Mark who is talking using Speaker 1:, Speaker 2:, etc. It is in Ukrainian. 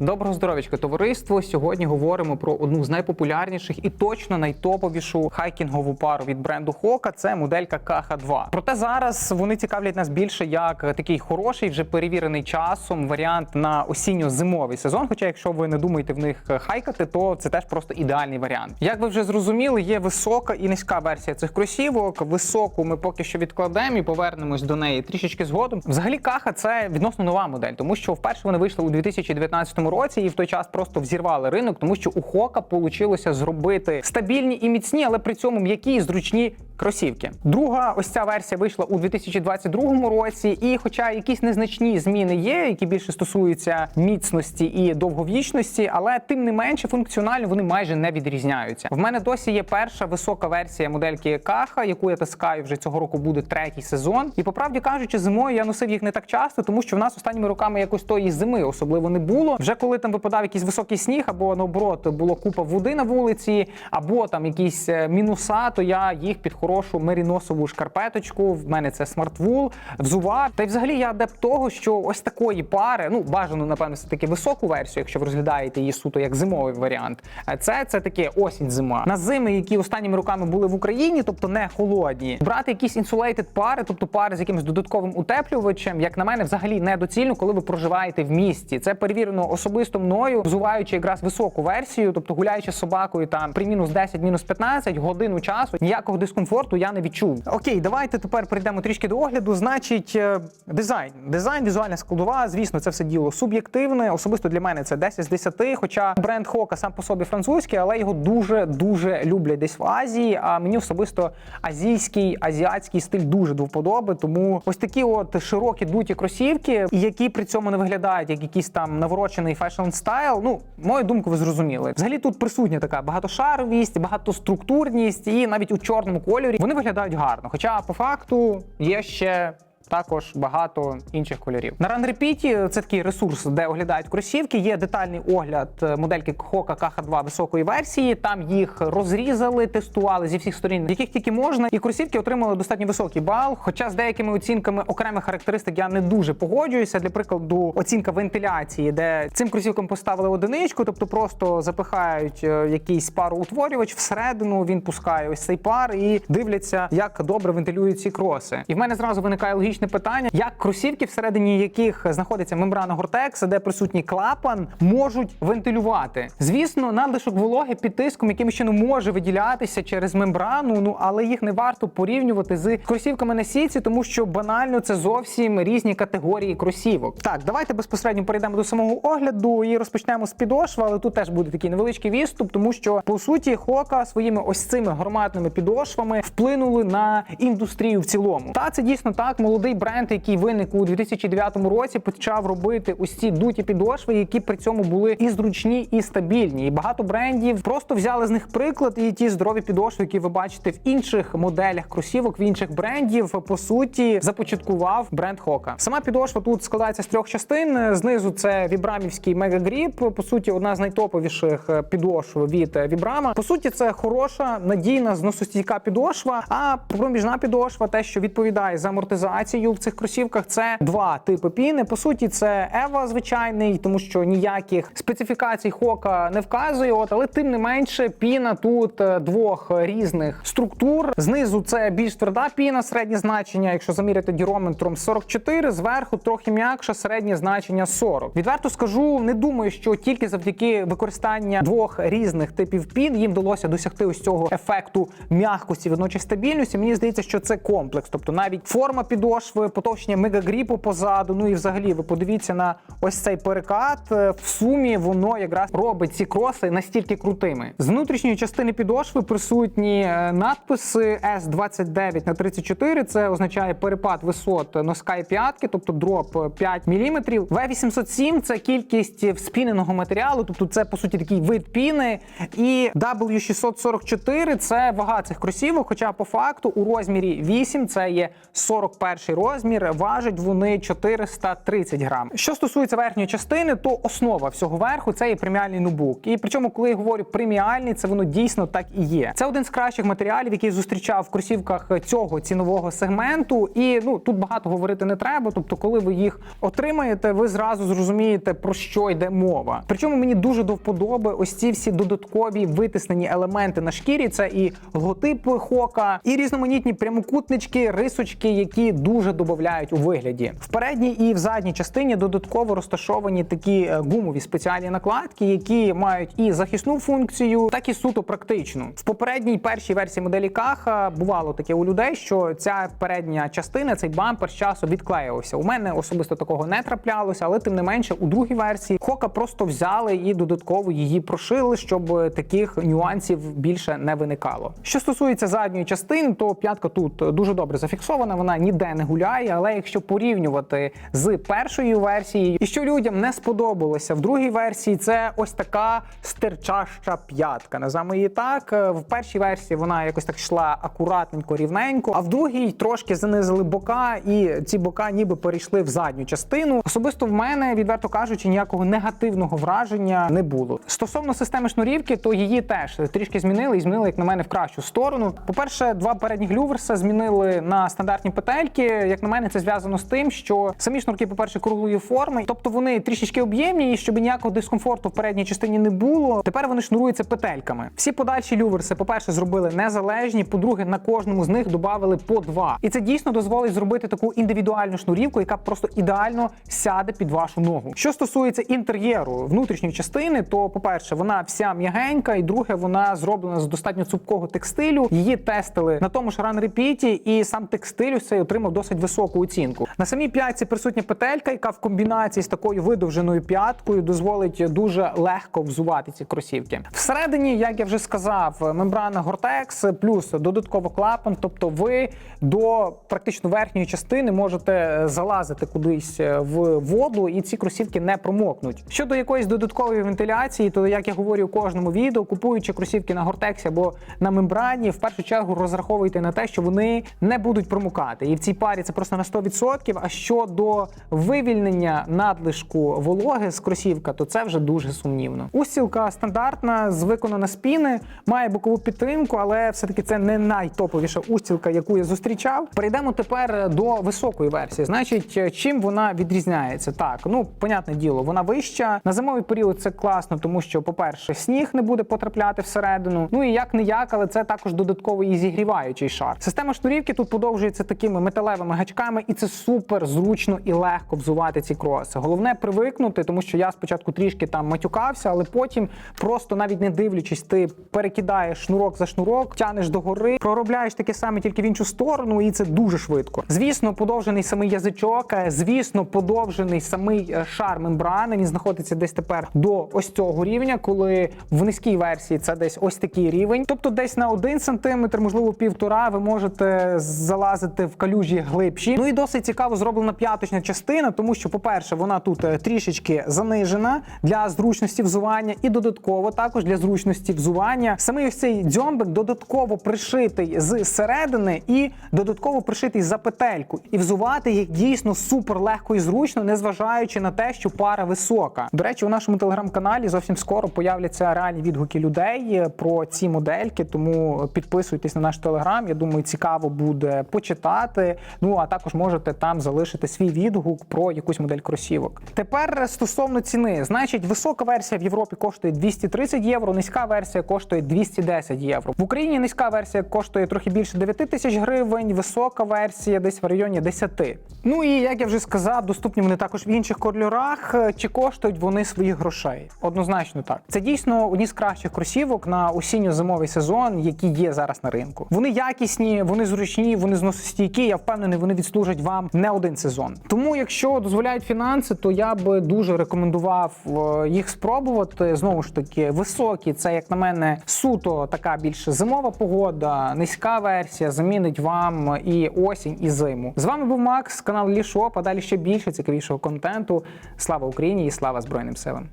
Speaker 1: Доброго здоров'ячка, товариство. Сьогодні говоримо про одну з найпопулярніших і точно найтоповішу хайкінгову пару від бренду Хока. Це моделька KH2. Проте зараз вони цікавлять нас більше як такий хороший, вже перевірений часом варіант на осінньо-зимовий сезон. Хоча, якщо ви не думаєте в них хайкати, то це теж просто ідеальний варіант. Як ви вже зрозуміли, є висока і низька версія цих кросівок. Високу ми поки що відкладемо і повернемось до неї трішечки згодом. Взагалі, каха це відносно нова модель, тому що вперше вони вийшли у 2019 році і в той час просто взірвали ринок, тому що у Хока вийшло зробити стабільні і міцні, але при цьому м'які і зручні кросівки. Друга ось ця версія вийшла у 2022 році, і хоча якісь незначні зміни є, які більше стосуються міцності і довговічності, але тим не менше функціонально вони майже не відрізняються. В мене досі є перша висока версія модельки Каха, яку я таскаю вже цього року буде третій сезон. І по правді кажучи, зимою я носив їх не так часто, тому що в нас останніми роками якось тої зими особливо не було. Вже коли там випадав якийсь високий сніг, або наоборот було купа води на вулиці, або там якісь е, мінуса, то я їх під хорошу меріносову шкарпеточку. В мене це смартвул, взував. Та й взагалі я адепт того, що ось такої пари, ну бажано, напевно, все таки високу версію, якщо ви розглядаєте її суто як зимовий варіант. Е, Це це таке осінь-зима. На зими, які останніми роками були в Україні, тобто не холодні, брати якісь insulated пари, тобто пари з якимось додатковим утеплювачем, як на мене, взагалі недоцільно, коли ви проживаєте в місті. Це перевірено особисто мною, взуваючи якраз високу версію, тобто гуляючи з собакою там при мінус 10, мінус 15 годину часу, ніякого дискомфорту я не відчув. Окей, давайте тепер перейдемо трішки до огляду. Значить, е, дизайн, дизайн, візуальна складова. Звісно, це все діло суб'єктивне. Особисто для мене це 10 з 10, Хоча бренд Хока сам по собі французький, але його дуже дуже люблять десь в Азії. А мені особисто азійський, азіатський стиль дуже до вподоби. Тому ось такі от широкі дуті кросівки, які при цьому не виглядають як якийсь там наворочений фешн стайл. Ну, мою думку, ви зрозуміли. Взагалі тут присутня така багатошаровість, багатоструктурність, і навіть у чорному кольорі вони виглядають гарно. Хоча по факту є ще. Також багато інших кольорів. На RunRepeat це такий ресурс, де оглядають кросівки. Є детальний огляд е, модельки Hoka KH2 високої версії. Там їх розрізали, тестували зі всіх сторін, яких тільки можна. І кросівки отримали достатньо високий бал. Хоча з деякими оцінками окремих характеристик я не дуже погоджуюся. Для прикладу, оцінка вентиляції, де цим кросівкам поставили одиничку, тобто просто запихають е, якийсь пароутворювач всередину. Він пускає ось цей пар і дивляться, як добре вентилюють ці кроси. І в мене зразу виникає логічне питання, як кросівки, всередині яких знаходиться мембрана Гортекса, де присутній клапан, можуть вентилювати. Звісно, надлишок вологи під тиском, яким чином може виділятися через мембрану. Ну але їх не варто порівнювати з кросівками на сітці, тому що банально це зовсім різні категорії кросівок. Так, давайте безпосередньо перейдемо до самого огляду і розпочнемо з підошви, але тут теж буде такий невеличкий відступ, тому що по суті Хока своїми ось цими гарматними підошвами вплинули на індустрію в цілому. Та це дійсно так. Молодий бренд, який виник у 2009 році, почав робити ось ці дуті підошви, які при цьому були і зручні, і стабільні. І багато брендів просто взяли з них приклад, і ті здорові підошви, які ви бачите в інших моделях кросівок, в інших брендів, по суті, започаткував бренд Хока. Сама підошва тут складається з трьох частин. Знизу це вібрамівський мегагріп. По суті, одна з найтоповіших підошв від Вібрама. По суті, це хороша, надійна, зносостійка підошва. А проміжна підошва, те, що відповідає за амортизацію в цих кросівках, це два типи піни. По суті, це Ева звичайний, тому що ніяких специфікацій Хока не вказує. От, але тим не менше, піна тут е, двох різних структур. Знизу це більш тверда піна, середнє значення. Якщо заміряти дірометром 44, зверху трохи м'якше, середнє значення 40. Відверто скажу, не думаю, що тільки завдяки використання двох різних типів пін їм вдалося досягти ось цього ефекту м'якості, водночас стабільності. Мені здається, що це комплекс, тобто навіть форма підошви, потовщення мегагріпу позаду. Ну і взагалі ви подивіться на ось цей перекат. Е, В сумі воно якраз робить ці кроси настільки крутими. З внутрішньої частини підошви присутні е, надписи S29 на 34. Це означає перепад висот носка і п'ятки, тобто дроп 5 мм. V807 це кількість вспіненого матеріалу, тобто це по суті такий вид піни. І W644 це вага цих кросівок. Хоча по факту у розмірі 8 це є 41 розмір. Важать вони 430 грам. Що стосується верхньої частини, то основа всього верху це є преміальний ноутбук. І причому, коли я говорю преміальний, це воно дійсно так і є. Це один з кращих матеріалів, який зустрічав в кросівках цього цінового сегменту. І ну тут багато говорити не треба. Тобто, коли ви їх отримаєте, ви зразу зрозумієте про що йде мова. Причому мені дуже до вподоби ось ці всі додаткові витиснені елементи на шкірі. Це і логотип хока, і різноманітні прямокутнички, рисочки, які дуже додають у вигляді. В передній і в задній частині додатково розташовані такі е, гумові спеціальні накладки, які мають і захисну функцію, так і суто практичну. В попередній першій версії моделі Каха бувало таке у людей, що ця передня частина, цей бампер з часу відклеювався. У мене особисто такого не траплялося, але тим не менше, у другій версії Хока просто взяли і додатково її прошили, щоб таких нюансів більше не виникало. Що стосується задньої частини, то п'ятка тут дуже добре зафіксована, вона ніде не гуляє. Але якщо порівнювати з першою версією, і що людям не сподобалося в другій версії, це ось така стирчаща п'ятка. Називаємо її так. В першій версії вона якось так йшла акуратненько, рівненько, а в другій трошки занизили бока, і ці бока ніби перейшли в задню частину. Особисто в мене, відверто кажучи, ніякого негативного враження не було. Стосовно системи шнурівки, то її теж трішки змінили і змінили, як на мене, в кращу сторону. По-перше, два передніх люверса змінили на стандартні петельки. Як на мене, це зв'язано з тим, що самі шнурки, по-перше, круглої форми, тобто вони трішечки об'ємні, і щоб ніякого дискомфорту в передній частині не було. Тепер вони шнуруються петельками. Всі подальші люверси, по-перше, зробили незалежні. По-друге, на кожному з них додали по два. І це дійсно дозволить зробити таку індивідуальну шнурівку, яка просто ідеально сяде під вашу ногу. Що стосується інтер'єру внутрішньої частини, то по-перше, вона вся м'ягенька, і друге, вона зроблена з достатньо цупкого текстилю. Її тестили на тому ж ранрепіті, і сам текстиль цей отримав досить високу оцінку. На самій п'ятці присутня петелька, яка в комбінації з такою видовженою п'яткою дозволить дуже легко взувати ці кросівки. Всередині, як я вже сказав, мембрана Gore-Tex плюс додатково клапан, тобто ви до практично верхньої частини можете залазити кудись в воду, і ці кросівки не промокнуть. Щодо якоїсь додаткової вентиляції, то як я говорю у кожному відео, купуючи кросівки на Гортексі або на мембрані, в першу чергу розраховуйте на те, що вони не будуть промокати. І в цій парі це просто на 100%. А щодо вивільнення надлишку вологи з кросівка, то це вже дуже сумнівно. Устілка стандартна, з виконана з піни, має бокову підтримку, але все-таки це не найтоповіша устілка, яку я зустрічав. Перейдемо тепер до високої версії. Значить, чим вона відрізняється? Так, ну понятне діло, вона вища. На зимовий період це класно, тому що, по-перше, сніг не буде потрапляти всередину. Ну і як не як, але це також додатковий і зігріваючий шар. Система шнурівки тут подовжується такими металевими гачками, і це супер зручно і легко взувати ці кроси. Головне привикнути, тому що я спочатку трішки там матюкався, але потім просто навіть не дивлячись, ти перекидаєш шнурок за шнурок, тянеш догори, проробляєш таке саме тільки в іншу сторону, і це дуже швидко. Звісно, подовжений самий язичок, е, звісно, подовжений самий е, шар мембрани. Він знаходиться десь тепер до ось цього рівня, коли в низькій версії це десь ось такий рівень. Тобто, десь на один сантиметр, можливо, півтора, ви можете залазити в калюжі глибші. Ну і досить цікаво зроблена п'яточна частина, тому що, по-перше, вона тут е, трішечки занижена для зручності взування, і додатково також для зручності взування. Самий ось цей дзьомбик додатково пришитий з середини і додатково пришитий за петельку. І взувати їх дійсно супер легко і зручно, незважаючи на те, що пара висока. До речі, у нашому телеграм-каналі зовсім скоро появляться реальні відгуки людей е, про ці модельки. Тому підписуйтесь на наш телеграм. Я думаю, цікаво буде почитати. Ну а також можете там залишити свій відгук про якусь модель кросівок. Тепер стосовно ціни, значить, висока версія в Європі коштує 230 євро, низька версія коштує 210 євро. В Україні низька версія коштує трохи більше 9 тисяч гривень, висока версія десь в районі 10. Ну і як я вже сказав, доступні вони також в інших кольорах. Чи коштують вони своїх грошей? Однозначно так. Це дійсно одні з кращих кросівок на осінньо-зимовий сезон, які є зараз на ринку. Вони якісні, вони зручні, вони зносостійкі. Я впевнений, вони відслужать вам не один сезон. Тому, якщо дозволяють фінанси, то я би дуже рекомендував е, їх спробувати. Знову ж таки, високі. Це як на мене суто така більш зимова погода, низька версія замінить вам і осінь, і зиму. З вами був Макс, канал Лішоп, а ще більше цікавішого контенту. Слава Україні і слава Збройним силам.